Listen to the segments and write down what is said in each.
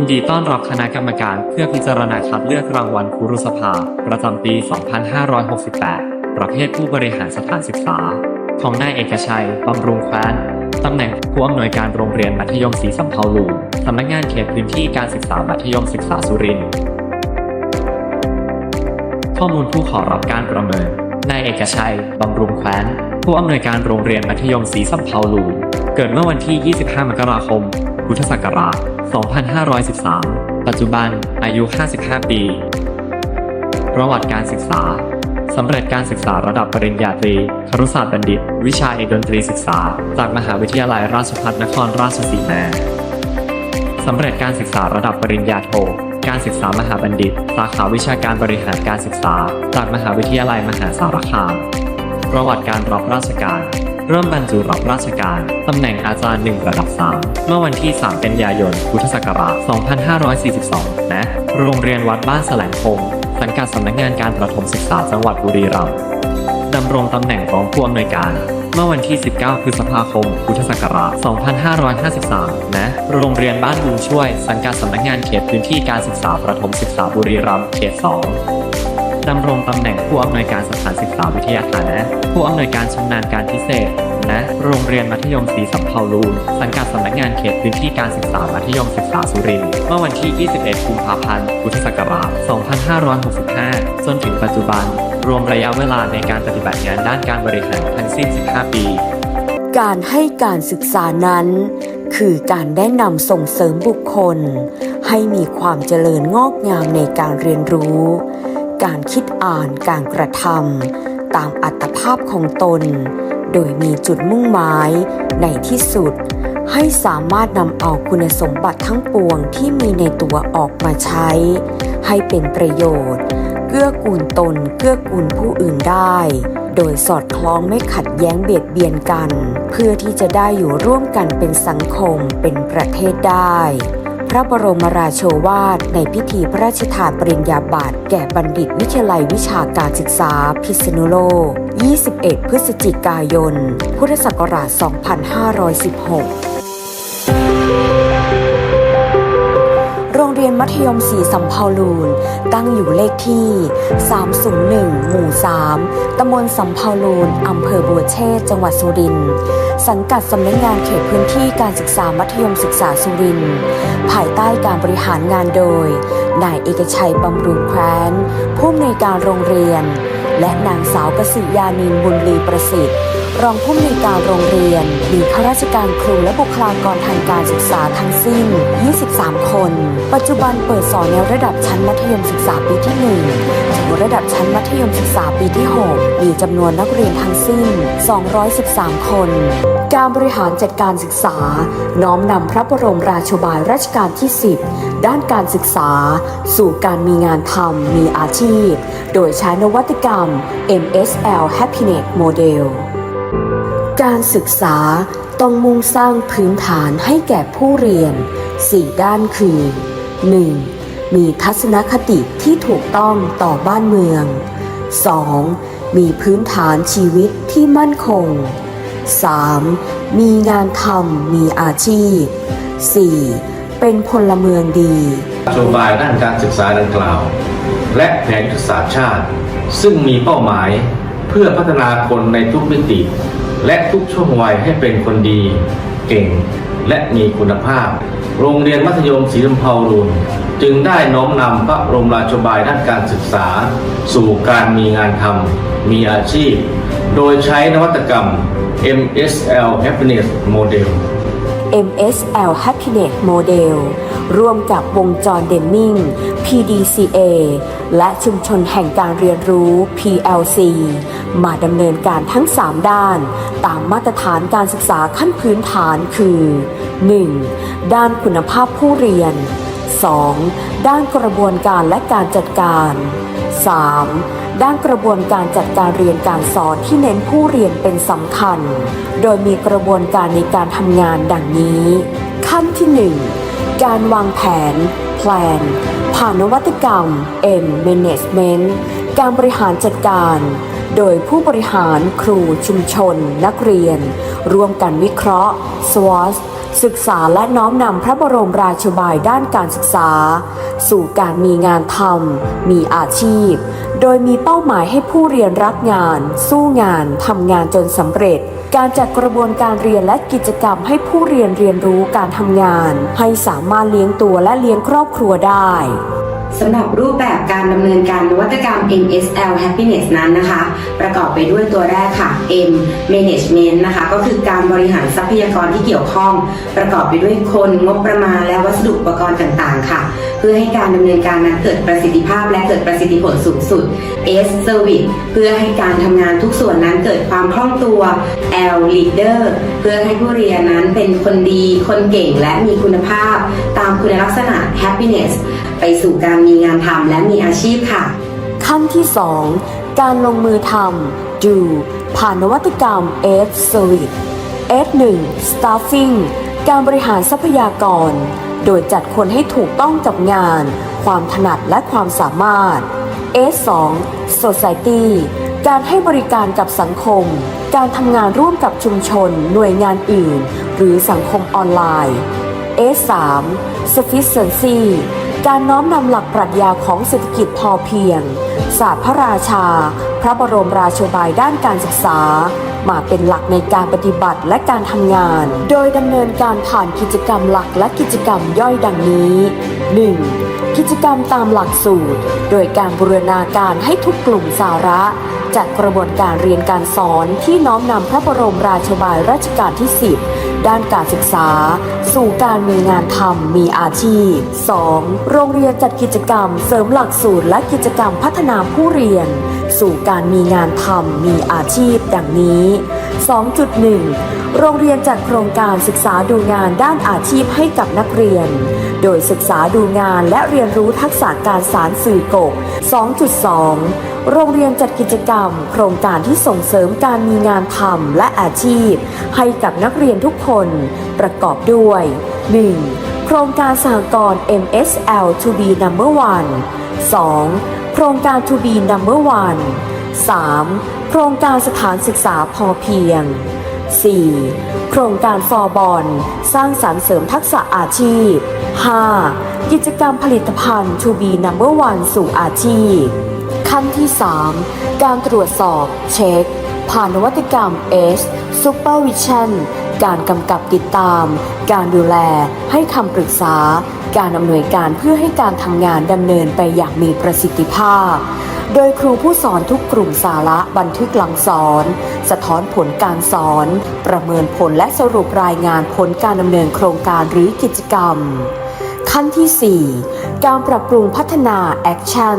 ยินดีต้อนรับคณะกรรมการเพื่อพิจารณาคัดเลือกรางวัลครูรุสภา ประจำปี 2568 ประเภทผู้บริหารสถานศึกษา ของนายเอกชัย บำรุงแคว้น ตำแหน่งผู้อำนวยการโรงเรียนมัธยมศรีสำเภาลูสำนักงานเขตพื้นที่การศึกษามัธยมศึกษาสุรินทร์ ข้อมูลผู้ขอรับการประเมิน นายเอกชัย บำรุงแคว้น ผู้อำนวยการโรงเรียนมัธยมศรีสำเภาลูเกิดเมื่อวันที่ 25 มกราคม พุทธศักราช 2513 ปัจจุบันอายุ 55 ปี ประวัติการศึกษา สำเร็จการศึกษาระดับปริญญาตรี ครุศาสตร์บัณฑิต วิชาเอกดนตรีศึกษา จากมหาวิทยาลัยราชภัฏนครราชสีมา สำเร็จการศึกษาระดับปริญญาโท การศึกษามหาบัณฑิต สาขาวิชาการบริหารการศึกษา จากมหาวิทยาลัยมหาสารคาม ประวัติการรับราชการ เริ่มบรรจุรับราชการตำแหน่งอาจารย์หนึ่งระดับ 3 เมื่อวันที่ 3 กันยายน พุทธศักราช 2542ณโรงเรียนวัดบ้านแสลงคงสังกัดสำนักงานการประถมศึกษาจังหวัดบุรีรัมย์ดำรงตำแหน่งรองผู้อำนวยการ เมื่อวันที่ 19 พฤษภาคม พุทธศักราช 2553ณโรงเรียนบ้านบุญช่วย สังกัดสำนักงานเขตพื้นที่การศึกษาประถมศึกษาบุรีรัมย์เขต 2 ดำรงตำแหน่งผู้อำนวยการสถานศึกษาวิทยาฐานะ ผู้อำนวยการชำนาญการพิเศษณโรงเรียนมัธยมศรีสำเภาลูนสังกัดสำนักงานเขตพื้นที่การศึกษามัธยมศึกษาสุรินทร์เมื่อวันที่ 21 กุมภาพันธ์ พุทธศักราช 2565 จนถึงปัจจุบัน รวมระยะเวลาในการปฏิบัติงานด้านการบริหารทั้งสิ้น 15 ปี การให้การศึกษานั้น คือการแนะนำส่งเสริมบุคคล ให้มีความเจริญงอกงามในการเรียนรู้ การคิดอ่านการกระทำตามอัตภาพของตน โดยมีจุดมุ่งหมายในที่สุด ให้สามารถนำเอาคุณสมบัติทั้งปวงที่มีในตัวออกมาใช้ ให้เป็นประโยชน์ เกื้อกูลตนเกื้อกูลผู้อื่นได้ โดยสอดคล้องไม่ขัดแย้งเบียดเบียนกัน เพื่อที่จะได้อยู่ร่วมกันเป็นสังคมเป็นประเทศได้ พระบรมราโชวาท ในพิธีพระราชทานปริญญาบัตรแก่บัณฑิตวิทยาลัยวิชาการศึกษา พิษณุโลก 21 พฤศจิกายน พุทธศักราช 2516 เรียนมัธยมศรีสำเภาลูน ตั้งอยู่เลขที่ 301 หมู่ 3 ตำบลสำเภาลูน อำเภอบัวเชษจังหวัดสุรินทร์สังกัดสำนักงานเขตพื้นที่การศึกษามัธยมศึกษาสุรินทร์ภายใต้การบริหารงานโดย นายเอกชัยบำรุงแคว้น ผู้อำนวยการโรงเรียน และนางสาวกสิยานินบุญลีประสิทธิ์ รองผู้อำนวยการโรงเรียน มีข้าราชการครูและบุคลากรทางการศึกษาทั้งสิ้น 23 คน ปัจจุบันเปิดสอนในระดับชั้นมัธยมศึกษาปีที่ 1 ถึงระดับชั้นมัธยมศึกษาปีที่ 6 มีจำนวนนักเรียนทั้งสิ้น 213 คน การบริหารจัดการศึกษา น้อมนำพระบรมราชบายรัชกาลที่ 10 ด้านการศึกษา สู่การมีงานทำมีอาชีพ โดยใช้นวัตกรรม MSL Happiness Model การศึกษาต้องมุ่งสร้างพื้นฐานให้แก่ผู้เรียน 4 ด้านคือ 1. มีทัศนคติที่ถูกต้องต่อบ้านเมือง 2. มีพื้นฐานชีวิตที่มั่นคง 3. มีงานทำมีอาชีพ 4. เป็นพลเมืองดีนโยบายด้านการศึกษาดังกล่าว และแผนยุทธศาสตร์ชาติ ซึ่งมีเป้าหมายเพื่อพัฒนาคนในทุกมิติ และทุกช่วงวัยให้เป็นคนดี เก่ง และมีคุณภาพ โรงเรียนมัธยมศรีลำเภาลุนจึงได้น้อมนำพระบรมราชบายด้านการศึกษา สู่การมีงานทำมีอาชีพ โดยใช้นวัตกรรม MSL Happiness Model MSL Happiness Model ร่วมกับวงจรเดมมิง PDCA และชุมชนแห่งการเรียนรู้ PLC มาดำเนินการทั้ง 3 ด้าน ตามมาตรฐานการศึกษาขั้นพื้นฐานคือ 1. ด้านคุณภาพผู้เรียน 2. ด้านกระบวนการและการจัดการ 3. ด้านกระบวนการจัดการเรียนการสอนที่เน้นผู้เรียนเป็นสำคัญ โดยมีกระบวนการในการทำงานดังนี้ ขั้นที่ 1 การวางแผน plan ผ่านนวัตกรรม M Management การบริหารจัดการ โดยผู้บริหารครูชุมชน นักเรียน ร่วมกันวิเคราะห์ SWOT ศึกษาและน้อมนำพระบรมราชบายด้านการศึกษา สู่การมีงานทำมีอาชีพ โดยมีเป้าหมายให้ผู้เรียนรักงาน สู้งานทำงานจนสำเร็จ การจัดกระบวนการเรียนและกิจกรรมให้ผู้เรียนเรียนรู้การทำงาน ให้สามารถเลี้ยงตัวและเลี้ยงครอบครัวได้ สำหรับรูปแบบการดำเนินการนวัตกรรม MSL Happiness นั้นนะคะ ประกอบไปด้วยตัวแรกค่ะ M Management นะคะ ก็คือการบริหารทรัพยากรที่เกี่ยวข้อง ประกอบไปด้วยคนงบประมาณและวัสดุอุปกรณ์ต่างๆ ค่ะ เพื่อให้การดำเนินการนั้นเกิดประสิทธิภาพและเกิดประสิทธิผลสูงสุด S Service เพื่อให้การทำงานทุกส่วนนั้นเกิดความคล่องตัว L Leader เพื่อให้ผู้เรียนนั้นเป็นคนดี คนเก่งและมีคุณภาพ ตามคุณลักษณะ Happiness ไปสู่การมีงานทำและมีอาชีพค่ะ ขั้นที่ 2 การลงมือทำ do ผ่านนวัตกรรม S Service S1 Staffing การบริหารทรัพยากร โดยจัดคนให้ถูกต้องกับงาน ความถนัดและความสามารถ S2 Society การให้บริการกับสังคม การทำงานร่วมกับชุมชน หน่วยงานอื่น หรือสังคมออนไลน์ S3 Sufficiency การน้อมนำหลักปรัชญาของเศรษฐกิจพอเพียง ศาสตร์พระราชา พระบรมราโชบายด้านการศึกษา มาเป็นหลักในการปฏิบัติและการทำงาน โดยดำเนินการผ่านกิจกรรมหลักและกิจกรรมย่อยดังนี้ 1. กิจกรรมตามหลักสูตร โดยการบูรณาการให้ทุกกลุ่มสาระจัดกระบวนการเรียนการสอนที่น้อมนำพระบรมราโชบายรัชกาลที่ 10 ด้านการศึกษา สู่การมีงานทำมีอาชีพ 2. โรงเรียนจัดกิจกรรม เสริมหลักสูตรและกิจกรรมพัฒนาผู้เรียน สู่การมีงานทำมีอาชีพ ดังนี้ 2.1 โรงเรียนจัดโครงการศึกษาดูงานด้านอาชีพให้กับนักเรียน โดยศึกษาดูงานและเรียนรู้ทักษะการสารสื่อกก2.2 โรงเรียนจัดกิจกรรม โครงการที่ส่งเสริมการมีงานทำและอาชีพ ให้กับนักเรียนทุกคน ประกอบด้วย 1. โครงการสหกรณ์ MSL to be number one 2. โครงการ to be number one 3. โครงการสถานศึกษาพอเพียง 4. โครงการฟอร์บอลสร้างสรรค์เสริมทักษะอาชีพ 5. กิจกรรมผลิตภัณฑ์ to be number one สู่อาชีพ ขั้นที่ 3 การตรวจสอบ เช็ค ผ่านนวัตกรรม S Supervision การกำกับติดตาม การดูแล ให้คำปรึกษา การอำนวยการเพื่อให้การทำงานดำเนินไปอย่างมีประสิทธิภาพ โดยครูผู้สอนทุกกลุ่มสาระบันทึกหลังสอน สะท้อนผลการสอน ประเมินผลและสรุปรายงานผลการดำเนินโครงการหรือกิจกรรม ขั้นที่ 4 การปรับปรุงพัฒนา Action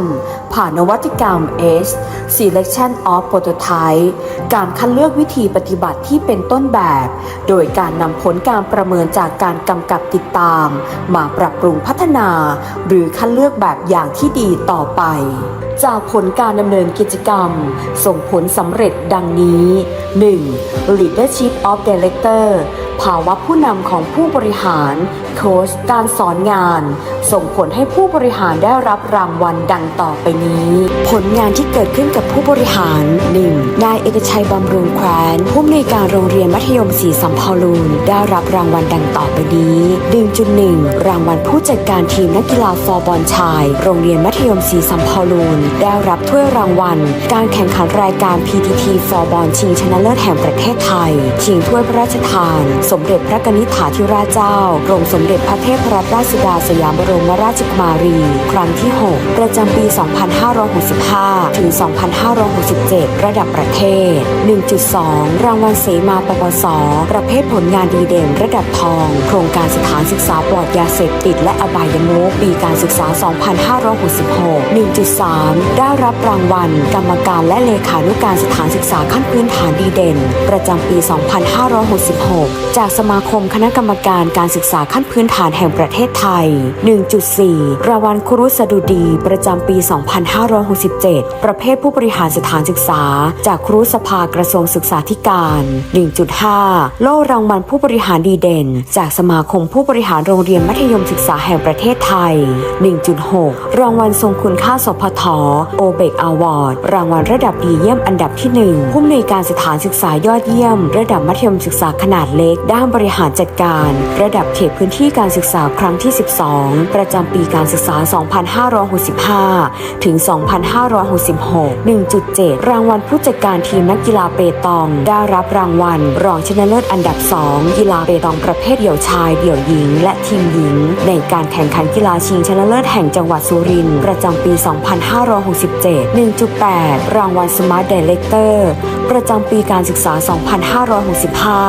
ผ่านนวัตกรรม S Selection of Prototype การคัดเลือกวิธีปฏิบัติที่เป็นต้นแบบ โดยการนำผลการประเมินจากการกำกับติดตาม มาปรับปรุงพัฒนา หรือคัดเลือกแบบอย่างที่ดีต่อไปจากผลการดำเนินกิจกรรม ส่งผลสำเร็จดังนี้ 1. Leadership of Director ภาวะผู้นำของผู้บริหาร โค้ชการสอนงาน ส่งผลให้ผู้บริหารได้รับรางวัลดังต่อไปนี้ ผลงานที่เกิดขึ้นกับผู้บริหาร 1. นายเอกชัยบำรุงแควนผู้อำนวยการโรงเรียนมัธยมศรีสัมภาลูนได้รับรางวัลดังต่อไปนี้ 1.1 รางวัลผู้จัดการทีมนักกีฬาฟอร์บอลชาย โรงเรียนมัธยมศรีสัมภาลูนได้รับถ้วยรางวัล การแข่งขันรายการ PTT ฟอร์บอลชิงชนะเลิศแห่งประเทศไทย ชิงถ้วยพระราชทานสมเด็จพระกนิษฐาธิราชเจ้ากรมสมเด็จพระเทพรัตนราชสุดาสยามบรมราชกุมารี ครั้งที่ 6 ประจำปี 2565 ถึง 2567 ระดับประเทศ 1.2 รางวัลเสมาปปส ประเภทผลงานดีเด่นระดับทอง โครงการสถานศึกษาปลอดยาเสพติดและอบายมุขปีการศึกษา 2566 1.3 ได้รับรางวัล กรรมการและเลขานุการสถานศึกษาขั้นพื้นฐานดีเด่น ประจำปี 2566จากสมาคมคณะกรรมการการศึกษาขั้นพื้นฐานแห่งประเทศไทย 1.4 รางวัลครุสดุดี ประจำปี 2567 ประเภทผู้บริหารสถานศึกษา จากครุสภากระทรวงศึกษาธิการ 1.5 โล่รางวัลผู้บริหารดีเด่น จากสมาคมผู้บริหารโรงเรียนมัธยมศึกษาแห่งประเทศไทย 1.6 รางวัลทรงคุณค่าสพทโอเบกอวอร์ด รางวัลระดับดีเยี่ยมอันดับที่ 1 ผู้อำนวยการสถานศึกษายอดเยี่ยม ระดับมัธยมศึกษาขนาดเล็กด้านบริหารจัดการ ระดับเขตพื้นที่การศึกษาครั้งที่ 12 ประจำปีการศึกษา 2565 ถึง 2566 1.7 รางวัลผู้จัดการทีมนักกีฬาเปตอง ได้รับรางวัล รองชนะเลิศอันดับ 2 กีฬาเปตองประเภทเดี่ยวชาย เดี่ยวหญิง และทีมหญิง ในการแข่งขันกีฬาชิงชนะเลิศแห่งจังหวัดสุรินทร์ประจำปี 2567 1.8 รางวัล Smart Director ประจำปีการศึกษา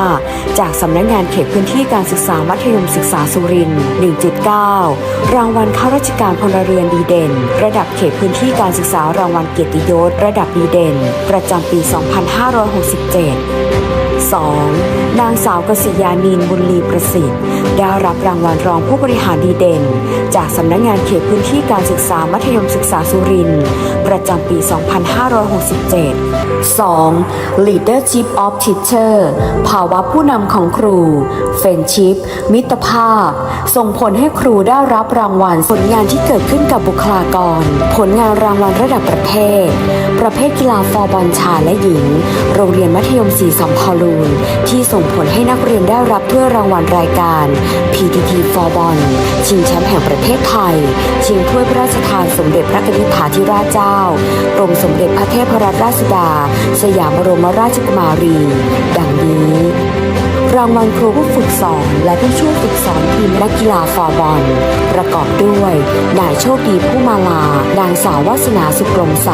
2565 จากสำนักงานเขตพื้นที่การศึกษามัธยมศึกษาสุรินทร์ 1.9 รางวัลข้าราชการพลเรือนดีเด่น ระดับเขตพื้นที่การศึกษารางวัลเกียรติยศระดับดีเด่น ประจำปี 2567 2. นางสาวกษิยานินบุญลีประสิทธิ์ ได้รับรางวัลรองผู้บริหารดีเด่น จากสำนักงานเขตพื้นที่การศึกษามัธยมศึกษาสุรินทร์ประจำปี 2567 2. Leadership of Teacher ภาวะผู้นำของครู Friendship มิตรภาพ ส่งผลให้ครูได้รับรางวัลผลงานที่เกิดขึ้นกับบุคลากร ผลงานรางวัลระดับประเทศ ประเภทกีฬาฟอร์บอลชายและหญิง โรงเรียนมัธยมศรีสัมพาลูน ที่ส่งผลให้นักเรียนได้รับถ้วยรางวัลรายการ PTT ฟอร์บอลชิงแชมป์แห่งประเทศไทย ชิงถ้วยพระราชทานสมเด็จพระนิธิฐาธิราชเจ้ากรมสมเด็จพระเทพรัตนราชสุดา สยามบรมราชกุมารี ดังนี้ รางวัลครูผู้ฝึกสอนและผู้ช่วยฝึกสอนทีมนักกีฬาฟอร์บอลประกอบด้วย นายโชคดีผู้มาลา นางสาววาสนาสุกลมใส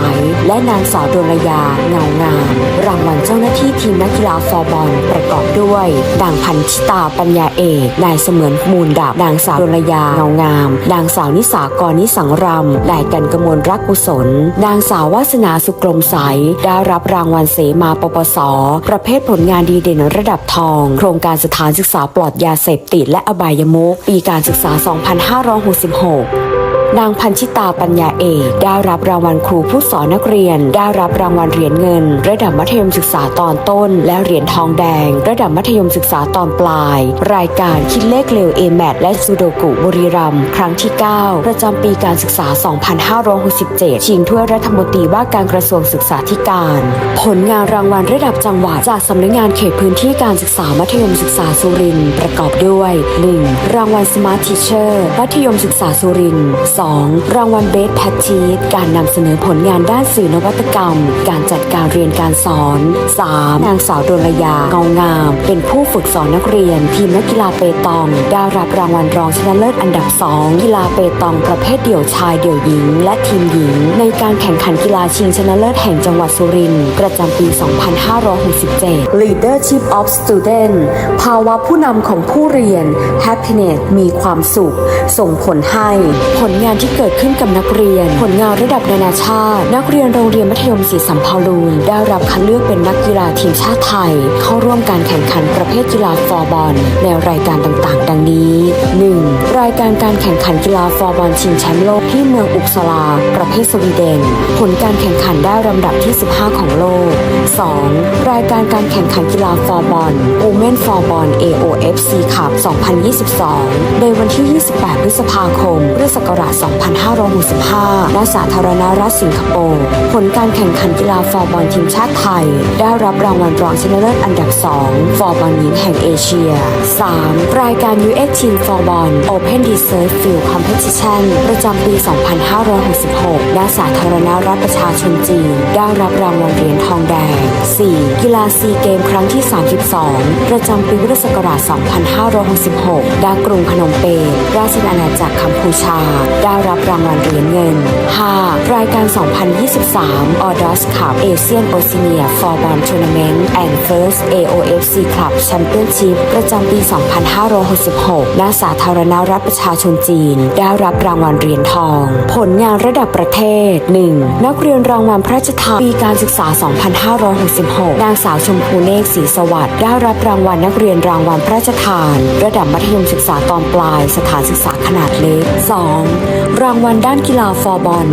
และนางสาวดลยาเงางาม รางวัลเจ้าหน้าที่ทีมนักกีฬาฟอร์บอลประกอบด้วย นางพันธิตาปัญญาเอกนายเสมือนมูลดาบนางสาวดลยาเงางาม นางสาวนิสากรนิสังรำนายกันกมลรักกุศล นางสาววาสนาสุกลมใสได้รับรางวัลเสมาปปส ประเภทผลงานดีเด่นระดับทองโครงการสถานศึกษาปลอดยาเสพติดและอบายมุกปีการศึกษา 2566 นางพันชิตาปัญญาเอกได้รับรางวัลครูผู้สอนนักเรียน ได้รับรางวัลเหรียญเงิน ระดับมัธยมศึกษาตอนต้น และเหรียญทองแดง ระดับมัธยมศึกษาตอนปลาย รายการคิดเลขเร็ว a m a t และซูโดกุบุรีรัมย์ครั้งที่ 9 ประจำปีการศึกษา 2567 ชิงถ้วยรัฐมนตรีว่าการกระทรวงศึกษาธิการ ผลงานรางวัลระดับจังหวัดจากสำนักงานเขตพื้นที่การศึกษามัธยมศึกษาสุรินทร์ประกอบด้วย 1. รางวัล Smart Teacher มัธยมศึกษาสุรินทร์ 2. รางวัล Best Practice การนำเสนอผลงานด้านสื่อนวัตกรรม การจัดการเรียนการสอน 3. นางสาวดลยาเงางาม เป็นผู้ฝึกสอนนักเรียน ทีมนักกีฬาเปตอง ได้รับรางวัลรองชนะเลิศอันดับ 2 กีฬาเปตองประเภทเดี่ยวชายเดี่ยวหญิง และทีมหญิง ในการแข่งขันกีฬาชิงชนะเลิศแห่งจังหวัดสุรินทร์ประจำปี 2567 Leadership of Student ภาวะผู้นำของผู้เรียน Happiness มีความสุข ส่งผลให้ ผลงานที่เกิดขึ้นกับนักเรียน ผลงานระดับนานาชาติ นักเรียนโรงเรียนมัธยมศรีสัมภาลูนได้รับคัดเลือกเป็นนักกีฬาทีมชาติไทย เข้าร่วมการแข่งขันประเภทกีฬาฟอร์บอลในรายการต่างๆ ดังนี้ 1. รายการการแข่งขันกีฬาฟอร์บอลชิงแชมป์โลกที่เมืองอุกสลา ประเภทสวีเดน ผลการแข่งขันได้ลำดับที่ 15 ของโลก 2. รายการการแข่งขันกีฬาฟอร์บอล Women f o r b a l l AOFC Cup 2022 ในวันที่ 28 พฤษภาคม พุทธศักราช2565 ณ สาธารณรัฐสิงคโปร์ ผลการแข่งขันกีฬาฟอร์บอลทีมชาติไทย ได้รับรางวัลรองชนะเลิศอันดับ 2 ฟอร์บอลหญิงแห่งเอเชีย 3. รายการ US Team f o r b a l l Open Desert Field Competition ประจำปี 2566 ณ สาธารณรัฐประชาชนจีน ได้รับรางวัลเหรียญทองแดง 4. กีฬาซีเกมครั้งที่ 32 ประจำปีพุทธศักราช 2566 ณ กรุงพนมเปญ ราชอาณาจักรกัมพูชาได้รับรางวัลเหรียญเงิน 5. รายการ 2023ออดอสคัพเอเชียนโอซิเนียฟอร์บอลทัวร์นาเมนต์แอนด์เฟิร์ส AOFC Club Championship ประจำปี 2566ณสาธารณรัฐประชาชนจีน ได้รับรางวัลเหรียญทอง ผลงานระดับประเทศ 1. นักเรียนรางวัลพระราชทานปีการศึกษา 2566 นางสาวชมพูเนกศรีสวัสดิ์ได้รับรางวัลนักเรียนรางวัลพระราชทาน ระดับมัธยมศึกษาตอนปลาย สถานศึกษาขนาดเล็ก 2. รางวัลด้านกีฬาฟอร์บอล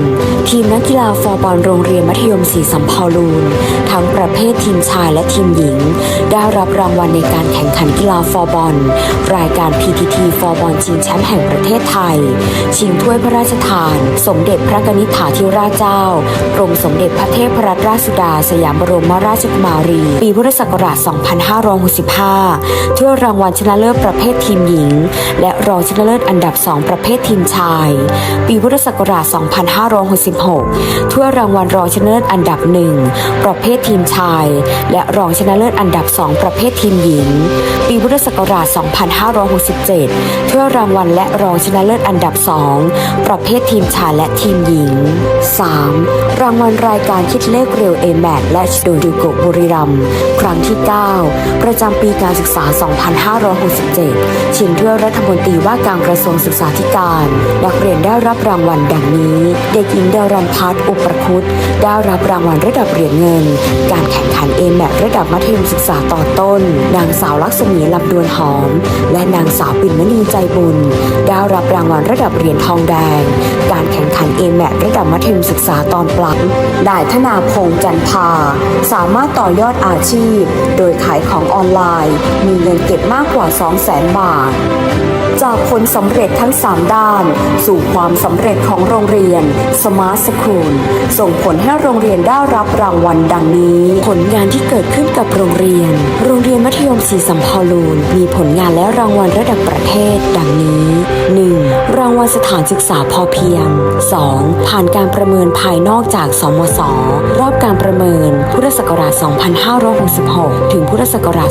ทีมนักกีฬาฟอร์บอลโรงเรียนมัธยมศรีสัมภาลูน ทั้งประเภททีมชายและทีมหญิง ได้รับรางวัลในการแข่งขันกีฬาฟอร์บอล รายการ PTT ฟอร์บอลชิงแชมป์แห่งประเทศไทย ชิงถ้วยพระราชทาน สมเด็จพระนิธิฐาธิราชเจ้ากรมสมเด็จพระเทพรัตนราชสุดา สยามบรมราชกุมารี ปีพุทธศักราช 2565ถ้วยรางวัลชนะเลิศประเภททีมหญิง และรองชนะเลิศอันดับ 2 ประเภททีมชายปีพุทธศักราช 2566 ถ้วยรางวัลรองชนะเลิศอันดับ1ประเภททีมชาย และรองชนะเลิศอันดับ2ประเภททีมหญิง ปีพุทธศักราช 2567 ถ้วยรางวัลและรองชนะเลิศอันดับ2ประเภททีมชายและทีมหญิง 3. รางวัลรายการคิดเลขเร็ว a m a t และโดยดูโกบุรีรัมครั้งที่ 9 ประจำปีการศึกษา 2567 ชิงถ้วยรัฐมนตรีว่าการกระทรวงศึกษาธิการ นักเรียนได้รับรางวัลดังนี้ เด็กหญิงเดรันพัฒน์อุปคุตได้รับรางวัลระดับเหรียญเงิน การแข่งขัน a m a t ระดับมัธยมศึกษาตอนต้น นางสาวลักษมีลำดวนหอม และนางสาวปิ่นมณีใจบุญ ได้รับรางวัลระดับเหรียญทองแดง การแข่งขัน a m a t ระดับมัธยมศึกษาตอนปลายได้ธนาพงษ์จันทาสามารถต่อยอดอาชีพ โดยขายของออนไลน์ มีเงินเก็บมากกว่า 200,000 บาท จากผลสำเร็จทั้ง 3 ด้าน สู่ความสำเร็จของโรงเรียน Smart School ส่งผลให้โรงเรียนได้รับรางวัลดังนี้ ผลงานที่เกิดขึ้นกับโรงเรียน โรงเรียนมัธยมศรีสัมภาวลูนมีผลงานและรางวัลระดับประเทศ ดังนี้ 1. รางวัลสถานศึกษาพอเพียง 2. ผ่านการประเมินภายนอกจาก สมศรอบการประเมิน พุทธศักราช 2566 ถึงพุทธศักราช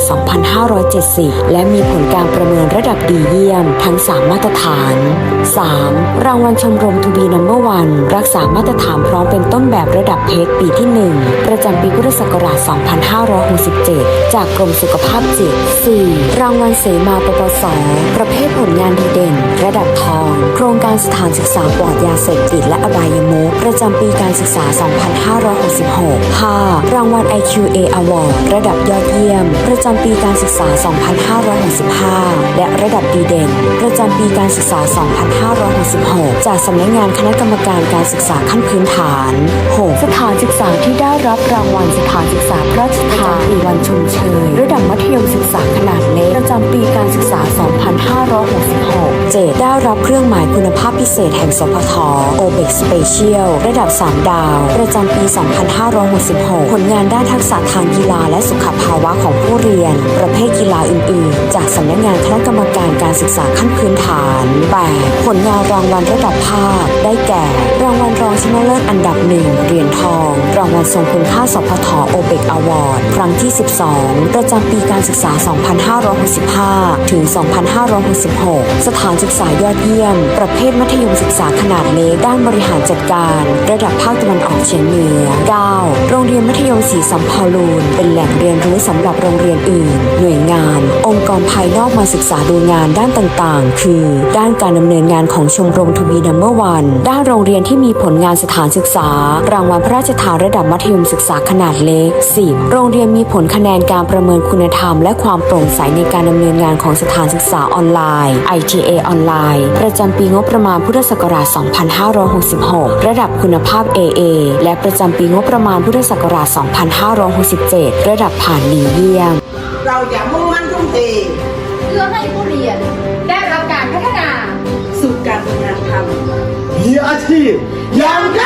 2570 และมีผลการประเมินระดับดีเยี่ยมทั้ง 3 มาตรฐาน 3. รางวัลชมรมทูบีนัมเบอร์วันรักษามาตรฐานพร้อมเป็นต้นแบบระดับเพชรปีที่ 1 ประจำปีพุทธศักราช 2567 จากกรมสุขภาพจิต 4. รางวัลเสมาปปส ประเภทผลงานดีเด่น ระดับทอง โครงการสถานศึกษาปลอดยาเสพติดและอบายมุขประจำปีการศึกษา 2566 5. รางวัล IQA Award ระดับยอดเยี่ยม ประจำปีการศึกษา 2565 และระดับดีเด่นประจำปีการศึกษา 2566 จากสำนักงานคณะกรรมการการศึกษาขั้นพื้นฐาน 6. สถานศึกษาที่ได้รับรางวัลสถานศึกษาพระราชทานปีวันชมเชยระดับมัธยมศึกษาขนาดเล็กประจำปีการศึกษา 2566 7. ได้รับเครื่องหมายคุณภาพพิเศษแห่งสพท o b e x Special ระดับ 3 ดาว ประจำปี 2566 ผลงานด้านทักษะทางกีฬาและสุขภาวะของผู้เรียน ประเภทกีฬาอื่น ๆ จากสำนักงานคณะกรรมการการศึกษาขั้น้นพื้นฐาน 8. ผลงานรางวัลระดับภาค ได้แก่ รางวัลรองชนะเลิศอันดับหนึ่งเหรียญทอง รางวัลทรงคุณค่าสพทโอเบกอวอร์ดครั้งที่ 12 ประจำปีการศึกษา 2565 ถึง 2566 สถานศึกษายอดเยี่ยม ประเภทมัธยมศึกษาขนาดเล็กด้านบริหารจัดการ ระดับภาคตะวันออกเฉียงเหนือ 9. โรงเรียนมัธยมศรีสัมภาวลูน เป็นแหล่งเรียนรู้สำหรับโรงเรียนอื่น หน่วยงาน องค์กรภายนอกมาศึกษาดูงานด้านต่างๆ คือ ด้านการดำเนินงานของชมรมทูบีนัมเบอร์วัน ด้านโรงเรียนที่มีผลงานสถานศึกษา รางวัลพระราชทานระดับมัธยมศึกษาขนาดเล็ก 10. โรงเรียนมีผลคะแนนการประเมินคุณธรรม และความโปร่งใสในการดำเนินงานของสถานศึกษาออนไลน์ ITA ออนไลน์ ประจำปีงบประมาณพุทธศักราช 2566 ระดับคุณภาพ AA และประจำปีงบประมาณพุทธศักราช 2567 ระดับผ่านดีเยี่ยม เราอย่ามุ่งมั่นทุ่มเทเพื่อให้ผู้เรียนได้รับการ 气，杨哥。